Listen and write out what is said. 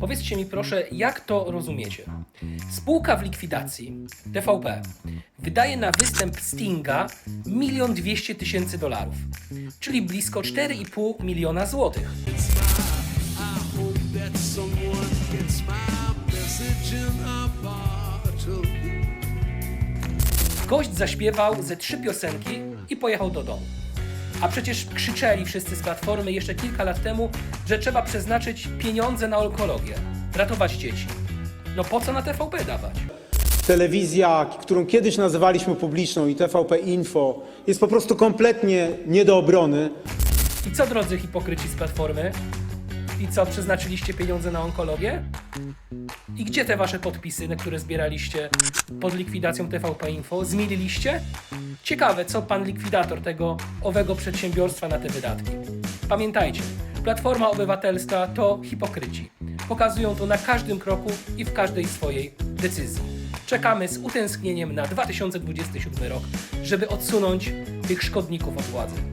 Powiedzcie mi proszę, jak to rozumiecie? Spółka w likwidacji, TVP, wydaje na występ Stinga 1 200 tysięcy dolarów, czyli blisko 4,5 miliona złotych. Gość zaśpiewał ze trzy piosenki i pojechał do domu. A przecież krzyczeli wszyscy z platformy jeszcze kilka lat temu, że trzeba przeznaczyć pieniądze na onkologię, ratować dzieci. No po co na TVP dawać? Telewizja, którą kiedyś nazywaliśmy publiczną i TVP Info jest po prostu kompletnie nie do obrony. I co drodzy hipokryci z platformy? I co, przeznaczyliście pieniądze na onkologię? I gdzie te wasze podpisy, na które zbieraliście pod likwidacją TVP Info? Zmieniliście? Ciekawe, co pan likwidator tego owego przedsiębiorstwa na te wydatki. Pamiętajcie, Platforma Obywatelska to hipokryci. Pokazują to na każdym kroku i w każdej swojej decyzji. Czekamy z utęsknieniem na 2027 rok, żeby odsunąć tych szkodników od władzy.